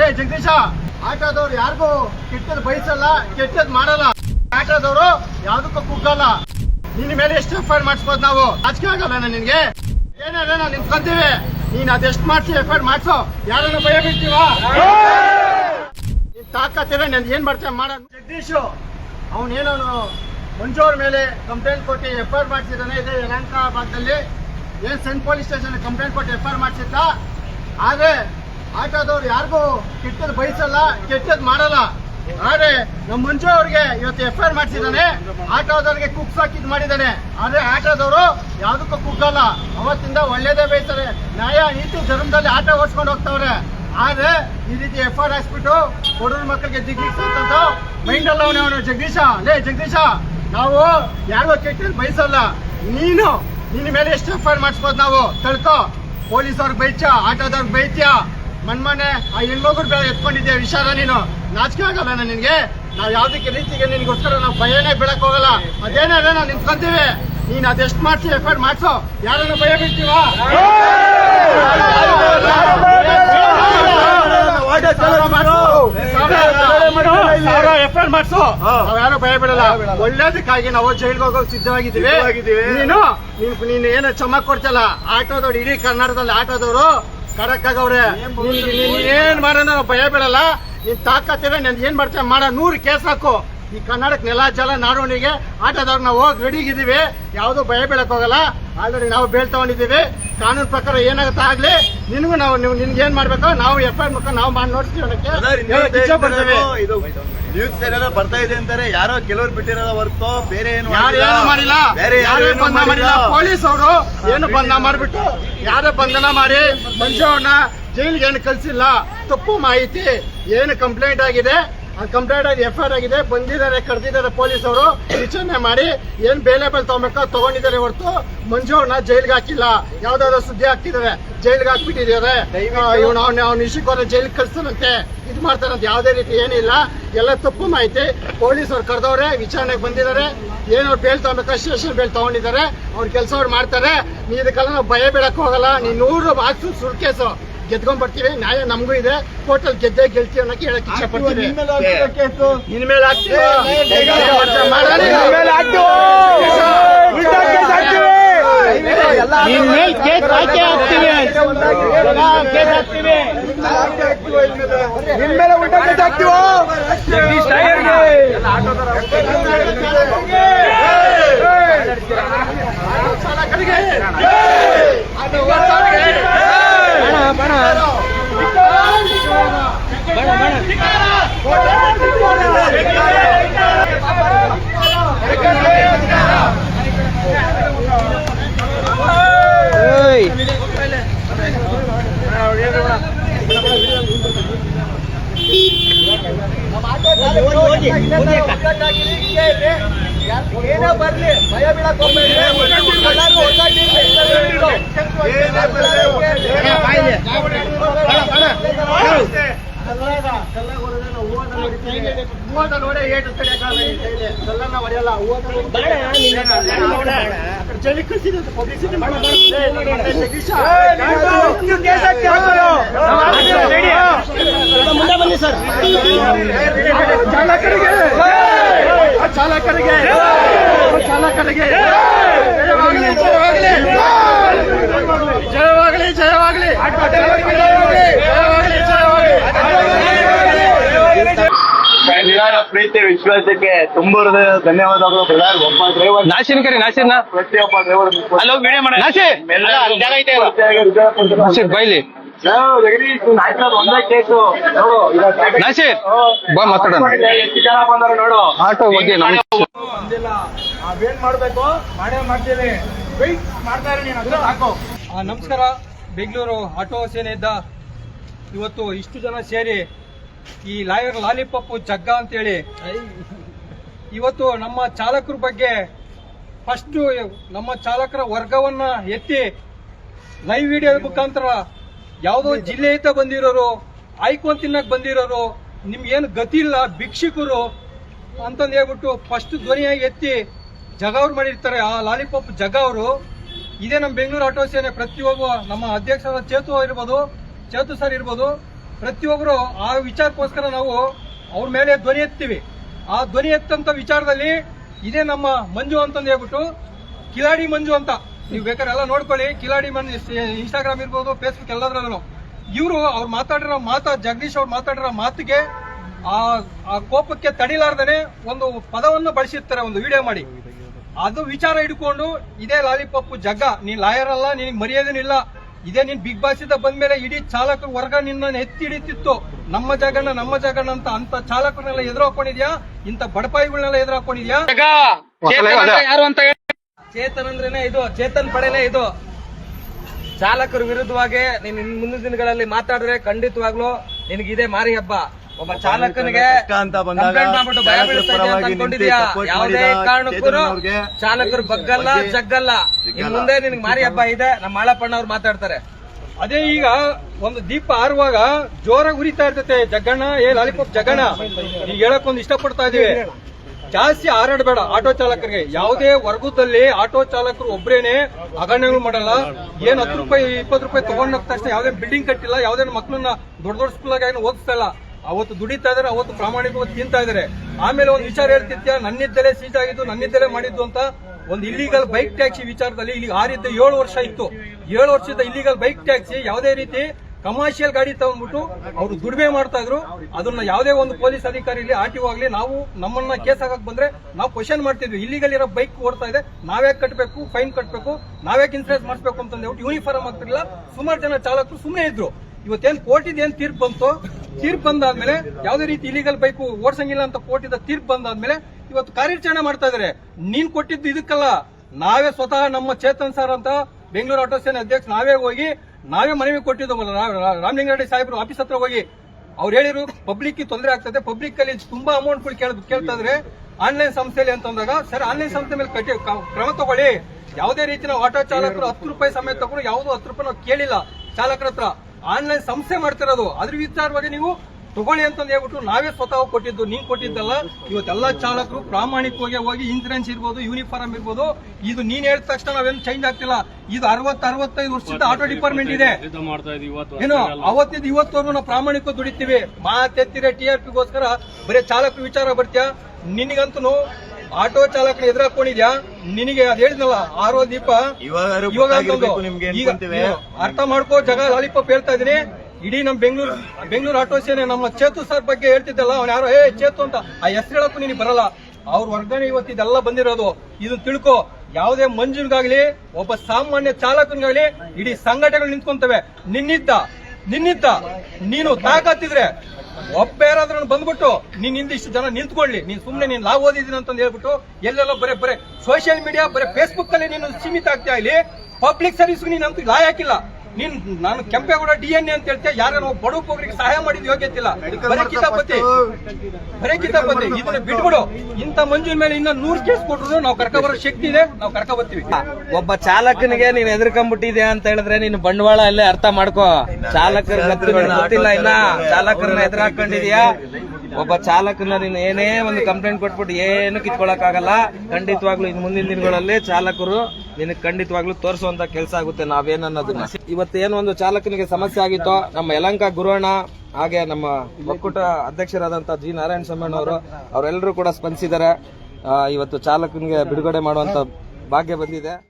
ಲೇ ಜಗದೀಶ, ಆಟೋದವ್ರು ಯಾರಿಗೂ ಕೆಟ್ಟದ್ ಬಯಸಲ್ಲ ಕೆಟ್ಟದ್ ಮಾಡಲ್ಲ. ಆಟೋದವರು ಯಾವ್ದಕ್ಕೂ ಕುಗ್ಗಲ್ಲ. ನಿನ್ನ ಮೇಲೆ ಎಷ್ಟು ಎಫ್ ಐ ಆರ್ ಮಾಡಿಸ್ಬೋದು ನಾವು? ರಾಜಕೀಯ ಆಗಲ್ಲ ನಿನ್ಗೆ? ಏನಲ್ಲ ನಾವು ನಿಂತ್ಕೊಂತೀವಿ ನೀನ್ ಅದೆಷ್ಟು ಮಾಡ್ಸಿ ಎಫ್ ಐ ಆರ್ ಮಾಡ್ಸೋ? ಯಾರನ್ನ ಭಯ ಬಿಡ್ತೀವ ನೀನ್ ತಾಕತ್ತಿರ ನಾನು ಏನ್ ಮಾಡ್ತೇವೆ ಮಾಡ ಜಗದೀಶ್ ಏನೋ ಮಂಜೂರ್ ಮೇಲೆ ಕಂಪ್ಲೇಂಟ್ ಕೊಟ್ಟು ಎಫ್ ಐ ಆರ್ ಮಾಡಿಸಿದಾನೆ ಇದೆ ಯಲಹಂಕ ಭಾಗದಲ್ಲಿ ಏನ್ ಸೆಂಟ್ ಪೊಲೀಸ್ ಸ್ಟೇಷನ್ ಕಂಪ್ಲೇಂಟ್ ಕೊಟ್ಟು ಎಫ್ ಐ ಆರ್ ಆದ್ರೆ ಆಟೋದವ್ರು ಯಾರಿಗೂ ಕೆಟ್ಟದ್ ಬಯಸಲ್ಲ ಕೆಟ್ಟದ್ ಮಾಡಲ್ಲ. ಆದ್ರೆ ನಮ್ಮ ಮಂಜು ಅವ್ರಿಗೆ ಇವತ್ತು ಎಫ್ ಐ ಆರ್ ಮಾಡಿಸಿದಾನೆ ಆಟೋದವ್ರಿಗೆ ಕುಕ್ಸ್ ಹಾಕಿದ್ ಮಾಡಿದಾನೆ ಆದ್ರೆ ಆಟೋದವರು ಯಾವ್ದಕ್ಕೂ ಕುಗ್ಗಲ್ಲ. ಅವತ್ತಿಂದ ಒಳ್ಳೇದೇ ಬೈತಾರೆ ನ್ಯಾಯ, ನೀತಿ, ಧರ್ಮದಲ್ಲಿ ಆಟೋ ಓಡಿಸ್ಕೊಂಡು ಹೋಗ್ತಾವ್ರೆ. ಆದ್ರೆ ಈ ರೀತಿ ಎಫ್ ಆರ್ ಹಾಕ್ಸ್ಬಿಟ್ಟು ಕೊಡೂರು ಮಕ್ಕಳಿಗೆ ಜಿಗ್ಗಿಸ್ತಂತ ಮೈಂಡ್ ಅಲ್ಲ ಅವನೇ. ಜಗದೀಶ ಲೇ ಜಗದೀಶ ನಾವು ಯಾರಿಗೋ ಕೆಟ್ಟದ್ ಬಯಸಲ್ಲ. ನೀನು, ನಿನ್ನ ಮೇಲೆ ಎಷ್ಟು ಎಫ್ ಐ ಆರ್ ಮಾಡಿಸ್ಬೋದು ನಾವು? ತಳ್ಕೋ ಪೊಲೀಸ್ ಅವ್ರಿಗೆ ಬೈತ್ಯ? ಆಟೋದವ್ರಿಗೆ ಬೈತ್ಯ? ಮನ್ಮನೆ ಆ ಹೆಣ್ಮಗುರ್ ಬೆಳೆ ಎತ್ಕೊಂಡಿದ್ದೆ ವಿಚಾರ ನೀನು. ನಾಚಿಕೆ ಆಗಲ್ಲ ನಿನ್ಗೆ? ನಾವ್ ಯಾವ್ದಕ್ಕೆ ರೀತಿಗೆ ನಿನ್ಗೋಸ್ಕರ ನಾವು ಭಯನೇ ಬೀಳಕ್ ಹೋಗಲ್ಲ. ಅದೇನಾದ್ರೆ ನಾವು ನಿಂತ್ಕೊಂತೀವಿ. ನೀನ್ ಅದೆಷ್ಟು ಮಾಡ್ಸಿ ಎಫರ್ಟ್ ಮಾಡಿಸೋ. ಯಾರನ್ನು ಭಯ ಬೀಳ್ತೀವ? ಮಾಡ್ಸೋ. ನಾವ್ ಯಾರು ಭಯ ಬಿಡಲ್ಲ ಒಳ್ಳೇದಕ್ಕಾಗಿ ನಾವು ಜೈಲ್ಗೆ ಹೋಗೋ ಸಿದ್ಧವಾಗಿದ್ದೀವಿ. ಸಿದ್ಧವಾಗಿದ್ದೀವಿ. ನೀನು ನೀನ್ ನೀನ್ ಏನು ಚಮಕ್ ಕೊಡ್ತಲ್ಲ. ಆಟೋದವ್ರು ಇಡೀ ಕರ್ನಾಟಕದಲ್ಲಿ ಆಟೋದವರು. ನಿನ್ಗೆ ನೀನ್ ಏನ್ ಮಾಡೋಣ ನಾವು ಭಯ ಬೀಳಲ್ಲ ನೀನ್ ತಾಕತ್ತಿರ ನನ್ ಏನ್ ಮಾಡ್ತೇವೆ ಮಾಡ ನೂರು ಕೇಸ್ ಹಾಕು. ಈ ಕರ್ನಾಟಕ ನೆಲ ಜಲ ನಾಡೋಣಿಗೆ ಆಟದವ್ರು ನಾವು ಹೋಗಿ ರೆಡಿಗಿದ್ದೀವಿ ಯಾವುದೂ ಭಯ ಬೀಳಕ್ ಹೋಗಲ್ಲ. ಆಲ್ರೆಡಿ ನಾವು ಬೇಲ್ ತಗೊಂಡಿದ್ದೀವಿ ಕಾನೂನು ಪ್ರಕಾರ ಏನಾಗುತ್ತೆ ಆಗ್ಲಿ ನಿನ್ಗೂ ನಾವು ನೀವು ನಿನ್ಗೆ ಏನ್ ಮಾಡ್ಬೇಕು ನಾವು ಎಫ್ ಐ ಮುಖ ನಾವು ಮಾಡಿ ನೋಡ್ತೀವಿ ನ್ಯೂಸ್ ಏನಾರ ಬರ್ತಾ ಇದೆ ಅಂತಾರೆ. ಯಾರೋ ಕೆಲವ್ರು ಬಿಟ್ಟಿರೋದ ಹೊರತು ಬೇರೆ ಏನು ಯಾರು ಮಾಡಿಲ್ಲ. ಬೇರೆ ಯಾರು ಬಂಧನ ಮಾಡಿಲ್ಲ. ಪೊಲೀಸ್ ಅವರು ಏನು ಬಂಧನ ಮಾಡ್ಬಿಟ್ಟು ಯಾರೇ ಬಂಧನ ಮಾಡಿ ಮನುಷ್ಯವನ್ನ ಜೈಲಿಗೆ ಏನು ಕಳ್ಸಿಲ್ಲ. ತಪ್ಪು ಮಾಹಿತಿ ಏನು ಕಂಪ್ಲೇಂಟ್ ಆಗಿದೆ. ಕಂಪ್ಲೇಂಟ್ ಆಗಿ ಎಫ್ ಐ ಆರ್ ಆಗಿದೆ. ಬಂದಿದ್ದಾರೆ ಕರೆದಿದ್ದಾರೆ ಪೊಲೀಸ್ ಅವರು. ವಿಚಾರಣೆ ಮಾಡಿ ಏನ್ ಬೇಲೆ ಬೆಲೆ ತಗೋಬೇಕೋ ತಗೊಂಡಿದ್ದಾರೆ ಹೊರತು ಮಂಜು ಅವ್ರನ್ನ ಜೈಲ್ಗೆ ಹಾಕಿಲ್ಲ. ಯಾವ್ದಾದ್ರು ಸುದ್ದಿ ಹಾಕ್ತಿದ್ದಾರೆ ಜೈಲ್ಗೆ ಹಾಕ್ಬಿಟ್ಟಿದ್ದಾರೆ. ಇವನು ಅವ್ನ ಅವ್ನ ಇಶಿಕೋರ ಜೈಲ್ಗೆ ಕಳ್ಸ್ತಾನಂತೆ. ಇದು ಮಾಡ್ತಾರಂತೆ ಯಾವುದೇ ರೀತಿ ಏನಿಲ್ಲ ಎಲ್ಲ ತಪ್ಪು ಮಾಹಿತಿ ಪೊಲೀಸ್ ಅವ್ರು ಕರೆದವ್ರೆ ವಿಚಾರಣೆಗೆ ಬಂದಿದ್ದಾರೆ. ಏನೋ ಬೇಲ್ ತಗೋಬೇಕು? ಸ್ಟೇಷನ್ ಬೇಲ್ ತಗೊಂಡಿದ್ದಾರೆ. ಅವ್ರ ಕೆಲಸ ಅವ್ರು ಮಾಡ್ತಾರೆ. ನೀ ಇದಕ್ಕೆಲ್ಲ ನಾವು ಭಯ ಬೀಳಕ್ ಹೋಗಲ್ಲ. ನೀ ನೂರು ಬಾಕ್ಸು ಸುಳ್ ಕೇಸು. ಗೆದ್ಕೊಂಡ್ ಬರ್ತೀವಿ ನ್ಯಾಯ ನಮಗೂ ಇದೆ ಕೋರ್ಟಲ್ ಗೆದ್ದೆ ಗೆಲ್ತೀವಿ ಅನ್ನಕ್ಕೆ ಹೇಳಕ್ ಇಚ್ಛೆ ಪಡ್ತೀವಿ ನಿನ್ ಮೇಲೆ ಹಾಕ್ತೀವಿ ಮಾಡೋಣ. ನಿನ್ ಮೇಲ್ ಕೇಸ್ ಹಾಕೇ ಹಾಕ್ತೀವಿ ಕೇಸ್ ಹಾಕ್ತೀವಿ ನಿಮ್ಮೆಲ್ಲ ಉಲ್ಟಾ ಕೇಸ್ ಹಾಕ್ತೀವೋ ಚಾಲಕರಿಗೆ ಅದು ಓಡ್ಸೋರಿಗೆ. ಏನೋ ಬರ್ಲಿ ಭಯ ಬೀಳಕ್ ಹೋಗ್ಬೇಡಿ ಎಲ್ಲರೂ ಒಗ್ಗಟ್ಟಿರ್ಲಿ. ಏನೇ ಬರ್ಲಿ, ಹೂವದಲ್ಲಿ ಹೊಡೆ ಏಟು ತಡೆಯಕ್ಕಾಗಲ್ಲ ಈ ಕೈಲಿ. ಕಲ್ಲನ್ನ ಹೊಡೆಯಲ್ಲ, ಹೂವದಲ್ಲಿ ಹೊಡೆ. ಆ ಕಡೆ ಜೈಲಿಗೆ ಕಳ್ಸಿದಂತೆ publicity ಮಾಡೋದು. ಏ, ಮತ್ತೆ ಜಗದೀಶ. ಮುಂದೆ ಬನ್ನಿ ಸರ್. ಚಾಲಕರಿಗೆ. ಚಾಲಕರಿಗೆ. ಜಯವಾಗಲಿ ಜಯವಾಗಲಿ. ಜಯವಾಗಲಿ ಜಯವಾಗಲಿ. ಜಯವಾಗಲಿ ಜಯವಾಗಲಿ. ಎಲ್ಲರ ಪ್ರೀತಿ ವಿಶ್ವಾಸಕ್ಕೆ ತುಂಬ ಧನ್ಯವಾದಗಳು. ಬ್ರದರ್ ಒಬ್ಬ ಡ್ರೈವರ್ ನಾಶಿನ್ ಕರಿ ನಾಶಿನ್ ಪ್ರತಿಯೊಬ್ಬ ಡ್ರೈವರ್ ಹಲೋ ವಿಡಿಯೋ ಮಾಡ ನಾಶಿರ್ ನಾಶಿರ್ ಬೈಲಿ ಜಗದೀಶ್ ನಾಯ್ಕರ್ ಒಂದೇ ಕೇಸು ನೋಡು ಇವಾಗ ಬಾ ಮಾತಾಡೋಣ. ಎಷ್ಟು ಜನ ಬಂದಾರ ನೋಡು. ಆಟೋ ಬಗ್ಗೆ ನಮ್ಗೆ ನಾವೇನ್ ಮಾಡ್ಬೇಕು? ಮಾಡೇ ಮಾಡ್ತೀವಿ. ವೆಯ್ಟ್ ಮಾಡ್ತಾ ಇರಿ ನೀನು ಅದನ್ನ ಹಾಕೋ ಆ, ನಮಸ್ಕಾರ. ಬೆಂಗಳೂರು ಆಟೋ ಸೇನೆಯಿಂದ ಇವತ್ತು ಇಷ್ಟು ಜನ ಸೇರಿ ಈ ಲಾಯರ್ ಲಾಲಿಪಪ್ಪು ಜಗ್ಗ ಅಂತೇಳಿ ಇವತ್ತು ನಮ್ಮ ಚಾಲಕರ ಬಗ್ಗೆ ಫಸ್ಟ್ ನಮ್ಮ ಚಾಲಕರ ವರ್ಗವನ್ನ ಎತ್ತಿ ಲೈವ್ ವಿಡಿಯೋ ಮುಖಾಂತರ ಯಾವುದೋ ಜಿಲ್ಲೆಯಿಂದ ಬಂದಿರೋರು ಆಯ್ಕೊಂಡ್ ತಿನ್ನಕ್ ಬಂದಿರೋರು, ನಿಮ್ಗೇನು ಗತಿ ಇಲ್ಲ ಭಿಕ್ಷುಕರು ಅಂತಂದು ಹೇಳ್ಬಿಟ್ಟು ಫಸ್ಟ್ ಧ್ವನಿಯಾಗಿ ಎತ್ತಿ ಜಗ ಅವ್ರು ಮಾಡಿರ್ತಾರೆ. ಆ ಲಾಲಿಪಾಪ್ ಜಗ ಅವರು. ಇದೇ ನಮ್ಮ ಬೆಂಗಳೂರು ಆಟೋ ಸೇನೆ ಪ್ರತಿಯೊಬ್ಬ ನಮ್ಮ ಅಧ್ಯಕ್ಷರ ಚೇತು ಇರ್ಬೋದು, ಚೇತು ಸರ್ ಇರ್ಬೋದು ಪ್ರತಿಯೊಬ್ಬರು ಆ ವಿಚಾರಕ್ಕೋಸ್ಕರ ನಾವು ಅವ್ರ ಮೇಲೆ ಧ್ವನಿ ಎತ್ತೀವಿ. ಆ ಧ್ವನಿ ಎತ್ತಂತ ವಿಚಾರದಲ್ಲಿ ಇದೇ ನಮ್ಮ ಮಂಜು ಅಂತಂದು ಹೇಳ್ಬಿಟ್ಟು ಕಿಲಾಡಿ ಮಂಜು ಅಂತ ನೀವು ಬೇಕಾದ್ರೆ ಎಲ್ಲ ನೋಡ್ಕೊಳ್ಳಿ. ಕಿಲಾಡಿ ಮನ್ ಇನ್ಸ್ಟಾಗ್ರಾಮ್ ಇರ್ಬೋದು ಫೇಸ್ಬುಕ್ ಎಲ್ಲದ್ರಲ್ಲೂ. ಇವರು ಅವ್ರು ಮಾತಾಡಿರೋ ಮಾತ ಜಗದೀಶ್ ಅವ್ರು ಮಾತಾಡಿರೋ ಮಾತಿಗೆ ಆ ಆ ಕೋಪಕ್ಕೆ ತಡಿಲಾರ್ದನೆ ಒಂದು ಪದವನ್ನು ಬಳಸಿರ್ತಾರೆ ಒಂದು ವಿಡಿಯೋ ಮಾಡಿ. ಅದು ವಿಚಾರ ಹಿಡ್ಕೊಂಡು ಇದೇ ಲಾಲಿಪಾಪ್ ಜಗ್ಗ ನೀನ್ ಲಾಯರ್ ಅಲ್ಲ ನಿನ್ ಮರ್ಯಾದೆನಿಲ್ಲ ಇದೇ ನೀನ್ ಬಿಗ್ ಬಾಸ್ ಇಂದ ಬಂದ್ಮೇಲೆ ಇಡೀ ಚಾಲಕರ ವರ್ಗ ನಿನ್ನ ಎತ್ತಿ ಹಿಡಿತಿತ್ತು. ನಮ್ಮ ಜಗಣ್ಣ ನಮ್ಮ ಜಗಣ್ಣ ಅಂತ ಅಂತ ಚಾಲಕರನ್ನೆಲ್ಲ ಎದುರು ಹಾಕೊಂಡಿದ್ಯಾ ಇಂತ ಬಡಪಾಯಿಗಳನ್ನೆಲ್ಲ ಎದುರು ಹಾಕೊಂಡಿದ್ಯಾ ಯಾರು ಅಂತ ಚೇತನ್ ಅಂದ್ರೇನೆ ಇದು ಚೇತನ್ ಪಡೆನೆ ಇದು. ಚಾಲಕರ ವಿರುದ್ಧವಾಗಿ ನೀನ್ ಇನ್ ಮುಂದಿನ ದಿನಗಳಲ್ಲಿ ಮಾತಾಡಿದ್ರೆ ಖಂಡಿತವಾಗ್ಲೂ ನಿನಗಿದೆ ಮಾರಿ ಹಬ್ಬ. ಒಬ್ಬ ಚಾಲಕನಿಗೆ ಕಷ್ಟ ಅಂತ ಬಂದಾಗ ಕಂಪ್ಲೇಂಟ್ ಮಾಡ್ಬಿಟ್ಟು ಭಯ ಚಾಲಕರ ಬೀಳಿಸ್ತಾ ಇದೆಯಾ ಅಂತ ಅನ್ಕೊಂಡಿದ್ಯಾ? ಯಾವುದೇ ಕಾರಣಕ್ಕೂ ಚಾಲಕರು ಬಗ್ಗಲ್ಲ ಜಗ್ಗಲ್ಲ. ಇನ್ ಮುಂದೆ ನಿನಗೆ ಮಾರಿ ಹಬ್ಬ ಇದೆ. ನಮ್ಮ ಮಾಳಪ್ಪಣ್ಣ ಅವ್ರು ಮಾತಾಡ್ತಾರೆ. ಅದೇ ಈಗ ಒಂದು ದೀಪ ಆರುವಾಗ ಜೋರಾಗಿ ಉರಿತಾ ಇರ್ತೈತೆ ಜಗ್ಗಣ್ಣ ಏ ಲಾಲಿಪಾಪ್ ಜಗ್ಗಣ್ಣ ಈಗ ಹೇಳಕ್ ಒಂದು ಇಷ್ಟಪಡ್ತಾ ಇದೀವಿ ಜಾಸ್ತಿ ಹಾರಾಡಬೇಡ ಆಟೋ ಚಾಲಕರಿಗೆ. ಯಾವುದೇ ವರ್ಗದಲ್ಲಿ ಆಟೋ ಚಾಲಕರು ಒಬ್ಬರೇನೆ ಅಗಣ್ಯಗಳು ಮಾಡಲ್ಲ. ಏನ್ ಹತ್ತು ರೂಪಾಯಿ, ಇಪ್ಪತ್ತು ರೂಪಾಯಿ ತಗೊಂಡ ತಕ್ಷಣ ಯಾವ್ದೇ ಬಿಲ್ಡಿಂಗ್ ಕಟ್ಟಿಲ್ಲ, ಯಾವ್ದೇ ಮಕ್ಕಳನ್ನ ದೊಡ್ಡ ದೊಡ್ಡ ಸ್ಕೂಲಾಗ ಏನು ಓದಿಸ್ತಾ ಅವತ್ತು ದುಡಿತಾ ಇದಾರೆ, ಅವತ್ತು ಪ್ರಾಮಾಣಿಕವಾಗಿ ತಿಂತಾ ಇದಾರೆ. ಆಮೇಲೆ ಒಂದು ವಿಚಾರ ಹೇಳ್ತಿದ್ಯಾ? ನನ್ನಿದ್ದಲೇ ಸೀಟ್ ಆಗಿದ್ದು, ನನ್ನಿದ್ದಲೇ ಮಾಡಿದ್ದು ಅಂತ? ಒಂದು ಇಲ್ಲಿಗಲ್ ಬೈಕ್ ಟ್ಯಾಕ್ಸಿ ವಿಚಾರದಲ್ಲಿ ಇಲ್ಲಿ ಆರಿದ್ದ ಏಳು ವರ್ಷ ಇತ್ತು. ಏಳು ವರ್ಷದ ಇಲ್ಲಿಗಲ್ ಬೈಕ್ ಟ್ಯಾಕ್ಸಿ ಯಾವುದೇ ರೀತಿ ಕಮರ್ಷಿಯಲ್ ಗಾಡಿ ತಗೊಂಡ್ಬಿಟ್ಟು ಅವರು ದುಡಿಮೆ ಮಾಡ್ತಾ ಇದ್ರು. ಅದನ್ನ ಯಾವುದೇ ಒಂದು ಪೊಲೀಸ್ ಅಧಿಕಾರಿ ಇಲ್ಲಿ ಆರ್ ಟಿ ಆಗ್ಲಿ, ನಾವು ನಮ್ಮನ್ನ ಕೇಸ್ ಹಾಕಕ್ ಬಂದ್ರೆ ನಾವು ಕ್ವಶನ್ ಮಾಡ್ತಿದ್ವಿ. ಇಲ್ಲಿಗಲ್ ಇರೋ ಬೈಕ್ ಓಡ್ತಾ ಇದೆ. ನಾವ್ಯಾಕೆ ಕಟ್ಟಬೇಕು ಫೈನ್ ಕಟ್ಟಬೇಕು ನಾವ್ಯಾಕೆ ಇನ್ಸೂರೆನ್ಸ್ ಮಾಡಿಸ್ಬೇಕು ಅಂತ ಹೇಳ್ಬಿಟ್ಟು ಯೂನಿಫಾರ್ಮ್ ಆಗ್ತಿರ್ಲಿಲ್ಲ ಸುಮಾರು ಜನ ಚಾಲಕರು ಸುಮ್ಮನೆ ಇದ್ರು. ಇವತ್ತೇನ್ ಕೋರ್ಟಿದ್ ಏನ್ ತೀರ್ಪು ಬಂತು, ತೀರ್ಪು ಬಂದಾದ್ಮೇಲೆ ಯಾವುದೇ ರೀತಿ ಇಲಿಗಲ್ ಬೈಕ್ ಓಡಿಸಂಗಿಲ್ಲ ಅಂತ ಕೋರ್ಟಿದ ತೀರ್ಪು ಬಂದಾದ್ಮೇಲೆ ಇವತ್ತು ಕಾರ್ಯಾಚರಣೆ ಮಾಡ್ತಾ ಇದಾರೆ. ನೀನ್ ಕೊಟ್ಟಿದ್ದು ಇದಕ್ಕಲ್ಲ. ನಾವೇ ಸ್ವತಃ ನಮ್ಮ ಚೇತನ್ ಸರ್ ಅಂತ ಬೆಂಗಳೂರು ಆಟೋ ಸೇನೆ ಅಧ್ಯಕ್ಷ, ನಾವೇ ಹೋಗಿ ನಾವೇ ಮನವಿ ಕೊಟ್ಟಿದ್ದು ರಾಮಲಿಂಗಾರೆಡ್ಡಿ ಸಾಹೇಬರು ಆಫೀಸ್ ಹತ್ರ ಹೋಗಿ ಅವ್ರು ಹೇಳಿರು ಪಬ್ಲಿಕ್ ತೊಂದರೆ ಆಗ್ತದೆ ಪಬ್ಲಿಕ್ ಅಲ್ಲಿ ತುಂಬಾ ಅಮೌಂಟ್ ಕೇಳ ಕೇಳ್ತಾ ಇದ್ರೆ ಆನ್ಲೈನ್ ಸಂಸ್ಥೆಯಲ್ಲಿ ಅಂತಂದಾಗ ಸರ್ ಆನ್ಲೈನ್ ಸಂಸ್ಥೆ ಮೇಲೆ ಕಟ್ಟಿ ಕ್ರಮ ತಗೊಳ್ಳಿ. ಯಾವುದೇ ರೀತಿ ಆಟೋ ಚಾಲಕರು ಹತ್ತು ರೂಪಾಯಿ ಸಮಯ ತಗೊಂಡು ಯಾವ್ದು ಹತ್ತು ರೂಪಾಯಿ ನಾವು ಕೇಳಿಲ್ಲ. ಚಾಲಕರ ಹತ್ರ ಆನ್ಲೈನ್ ಸಂಸ್ಥೆ ಮಾಡ್ತಿರೋದು. ಅದ್ರ ವಿಚಾರವಾಗಿ ನೀವು ತಗೊಳ್ಳಿ ಅಂತಂದು ಹೇಳ್ಬಿಟ್ಟು ನಾವೇ ಸ್ವತಃ ಕೊಟ್ಟಿದ್ದು ನೀನ್ ಕೊಟ್ಟಿದ್ದಲ್ಲ. ಇವತ್ತೆಲ್ಲ ಚಾಲಕರು ಪ್ರಾಮಾಣಿಕವಾಗಿ ಹೋಗಿ ಇನ್ಸೂರೆನ್ಸ್ ಇರ್ಬೋದು ಯೂನಿಫಾರ್ಮ್ ಇರ್ಬೋದು. ಇದು ನೀನ್ ಹೇಳಿದ ತಕ್ಷಣ ನಾವೇನು ಚೇಂಜ್ ಆಗ್ತಿಲ್ಲ. ಇದು ಅರವತ್ತು ಅರವತ್ತೈದು ವರ್ಷದ ಆಟೋ ಡಿಪಾರ್ಟ್ಮೆಂಟ್ ಇದೆ. ಏನು ಅವತ್ತಿದ್ದು ಇವತ್ತವರೆಗೂ ನಾವು ಪ್ರಾಮಾಣಿಕ ದುಡಿತೀವಿ. ಮಾತೆತ್ತಿರ ಟಿ ಆರ್ ಪಿಗೋಸ್ಕರ ಬರೀ ಚಾಲಕ ವಿಚಾರ ಬರ್ತೀಯ? ನಿನಗಂತೂ ಆಟೋ ಚಾಲಕನ ಎದುರಾಕೊಂಡಿದ್ಯಾ? ನಿನಗೆ ಅದ್ ಹೇಳಿದ್ನಲ್ಲ ಆರೋ ದೀಪ. ಇವಾಗ ಈಗ ಅರ್ಥ ಮಾಡ್ಕೋ ಜಗ ಲಾಲಿಪಾಪ್ ಹೇಳ್ತಾ ಇದೀನಿ ಇಡೀ ನಮ್ ಬೆಂಗಳೂರು ಬೆಂಗಳೂರು ಆಟೋ ಸೇನೆ ನಮ್ಮ ಚೇತು ಸರ್ ಬಗ್ಗೆ ಹೇಳ್ತಿದ್ದಲ್ಲ, ಅವ್ನು ಯಾರೋ, ಏ, ಚೇತು ಅಂತ. ಆ ಹೆಸರು ಹೇಳಕ್ಕೂ ನಿನಗೆ ಬರಲ್ಲ. ಅವ್ರ ವರ್ಗನೆ ಇವತ್ತು ಇದೆಲ್ಲ ಬಂದಿರೋದು. ಇದು ತಿಳ್ಕೊ. ಯಾವುದೇ ಮಂಜುನ್ಗಾಗ್ಲಿ, ಒಬ್ಬ ಸಾಮಾನ್ಯ ಚಾಲಕನಿಗಾಗ್ಲಿ, ಇಡೀ ಸಂಘಟನೆಗಳು ನಿಂತ್ಕೊಂತವೆ. ನಿನ್ನಿದ್ದ ನಿನ್ನಿದ್ದ. ನೀನು ತಾಕತ್ತಿದ್ರೆ ಒಬ್ಬ ಯಾರಾದ್ರೂ ಬಂದ್ಬಿಟ್ಟು ನೀನ್ ಹಿಂದೆ ಇಷ್ಟು ಜನ ನಿಂತ್ಕೊಳ್ಳಿ. ನೀನ್ ಸುಮ್ನೆ ನೀನ್ ಲಾಭ ಓದಿದೀನಿ ಅಂತ ಹೇಳ್ಬಿಟ್ಟು ಎಲ್ಲೆಲ್ಲ ಬರೇ ಬರೇ ಸೋಷಿಯಲ್ ಮೀಡಿಯಾ ಬರೇ ಫೇಸ್ಬುಕ್ ಅಲ್ಲಿ ನೀನು ಸೀಮಿತ ಆಗ್ತಾ ಇಲ್ಲಿ ಪಬ್ಲಿಕ್ ಸರ್ವಿಸ್ ನೀನ್ ಅಂತ ಲಾಯ್ ಹಾಕಿಲ್ಲ. ನೀನ್ ನಾನು ಕೆಂಪೇಗೌಡ ಡಿ ಎನ್ ಎ ಅಂತ ಹೇಳ್ತೀಯ ಯಾರೋ ಬಡ ಒಬ್ಬರಿಗೆ ಸಹಾಯ ಮಾಡಿದ ಯೋಗ್ಯತೆ ಇಲ್ಲ. ಬರೀ ಕಿತಾಪತಿ ಬರೀ ಕಿತಾಪತಿ ಇದನ್ನ ಬಿಟ್ಬಿಡು. ಇಂತ ಮಂಜು ಮೇಲೆ ಇನ್ನ ನೂರ್ ಕೇಸ್ ಕೊಟ್ರು ನಾವು ಕರ್ಕ ಬರೋ ಶಕ್ತಿ ಇದೆ ನಾವು ಕರ್ಕ ಬರ್ತೀವಿ. ಒಬ್ಬ ಚಾಲಕನಿಗೆ ನೀನ್ ಎದುರ್ಕೊಂಡ್ಬಿಟ್ಟಿದೆ ಅಂತ ಹೇಳಿದ್ರೆ ನೀನ್ ಬಂಡವಾಳ ಅಲ್ಲೇ ಅರ್ಥ ಮಾಡ್ಕೋ. ಚಾಲಕರ ಗೊತ್ತಿಲ್ಲ ಇನ್ನ. ಚಾಲಕರನ್ನ ಎದುರು ಹಾಕೊಂಡಿದ್ಯಾ ಒಬ್ಬ ಚಾಲಕನ ಏನೇ ಒಂದು ಕಂಪ್ಲೇಂಟ್ ಕೊಟ್ಬಿಟ್ಟು ಏನು ಕಿತ್ಕೊಳಕ್ ಆಗಲ್ಲ ಖಂಡಿತವಾಗ್ಲೂ ಇನ್ ಮುಂದಿನ ದಿನಗಳಲ್ಲಿ ಚಾಲಕರು ನಿನಗೆ ಖಂಡಿತವಾಗ್ಲೂ ತೋರಿಸುವಂತ ಕೆಲಸ ಆಗುತ್ತೆ ನಾವೇನನ್ನೋದನ್ನ. ಇವತ್ತೇನು ಒಂದು ಚಾಲಕನಿಗೆ ಸಮಸ್ಯೆ ಆಗಿತ್ತೋ, ನಮ್ಮ ಯಲಂಕ ಗುರುವಣ್ಣ, ಹಾಗೆ ನಮ್ಮ ಒಕ್ಕೂಟ ಅಧ್ಯಕ್ಷರಾದಂತ ಜಿ ನಾರಾಯಣ ಸ್ವಾಮಿ ಅವರು, ಅವರೆಲ್ಲರೂ ಕೂಡ ಸ್ಪಂದಿಸಿದ್ದಾರೆ. ಇವತ್ತು ಚಾಲಕನಿಗೆ ಬಿಡುಗಡೆ ಮಾಡುವಂತ ಭಾಗ್ಯ ಬಂದಿದೆ.